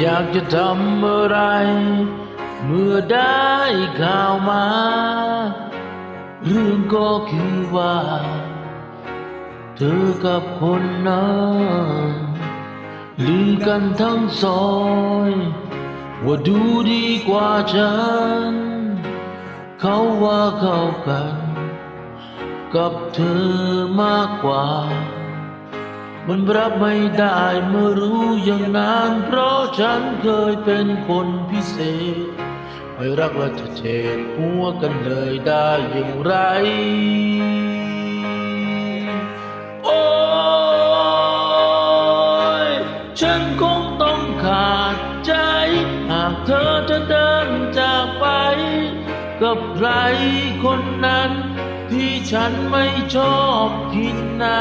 อยากจะทำอะไร เมื่อได้ข่าวมา เรื่องก็คือว่า เธอกับคนนั้นลือกันทั้งซอย ว่าดูดีกว่าฉัน เขาว่าเข้ากัน กับเธอมากกว่า มันรับไม่ได้เมื่อรู้อย่างนั้น เพราะฉันเคยเป็นคนพิเศษ ไม่รักและจะเทหัวกันเลยได้อย่างไร โอ้ยฉันคงต้องขาดใจ หากเธอจะเดินจากไป กับใครคนนั้น ที่ฉันไม่ชอบกินหน้า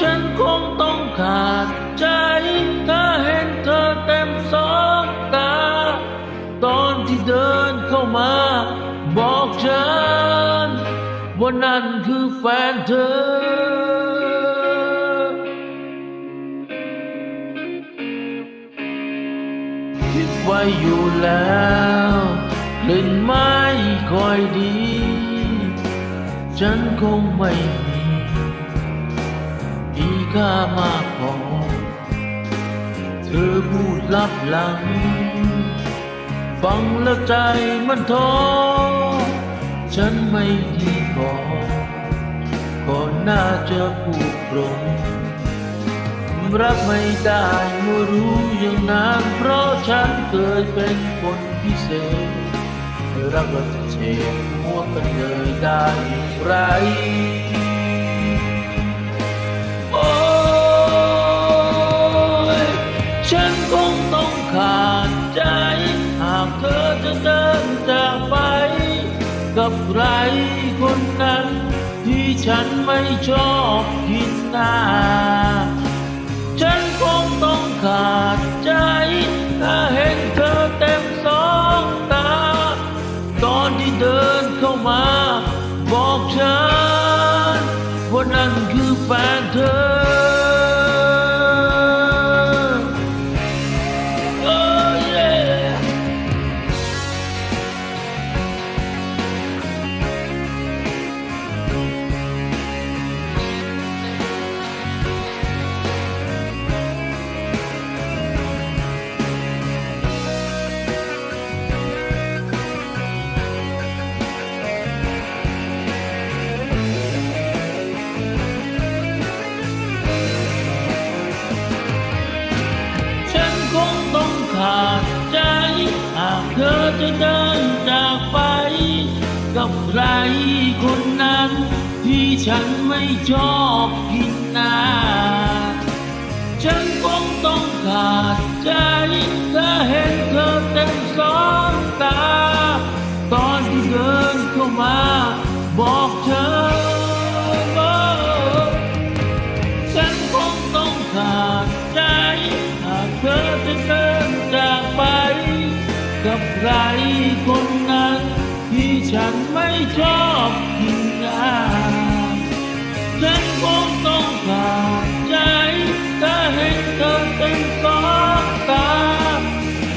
ฉันคงต้องขาดใจ ถ้าเห็นเธอเต็มสองตา ตอนที่เดินเข้ามา บอกฉันว่านั่นคือแฟนเธอคิดไว้อยู่แล้วกลิ่นไม้คอยดี ฉันคงไม่มี ค่ามากพอ เธอพูดลับหลัง ฟังแล้วใจมันท้อ ฉันไม่ดีพอก่อนหน้าจะพูดตรงรับไม่ได้เมื่อรู้อย่างนั้นเพราะฉันเคยเป็นคนพิเศษ รักเราจะเช็ดหัวกันเลยได้อย่างไร กับใครคนนั้น ที่ฉันไม่ชอบกินหน้า ฉันคงต้อง เธอจะเดินจากไป กับใครคนนั้น ที่ฉันไม่ชอบกินหน้าฉันคงต้องขาดใจถ้าเห็นเธอเต็มสองตา ตอนที่เดินเข้ามา บอกเธอว่าฉันคงต้องขาดใจหากเธอจะ ชอบกินหน้าฉันคงต้องขาดใจถ้าเห็นเธอเต็มสองตา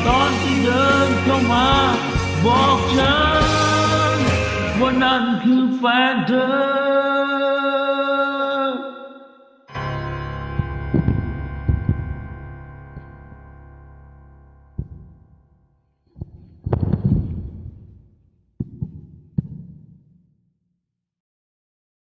ตอนที่เดินเข้ามา บอกฉันว่านั่นคือแฟนเธอ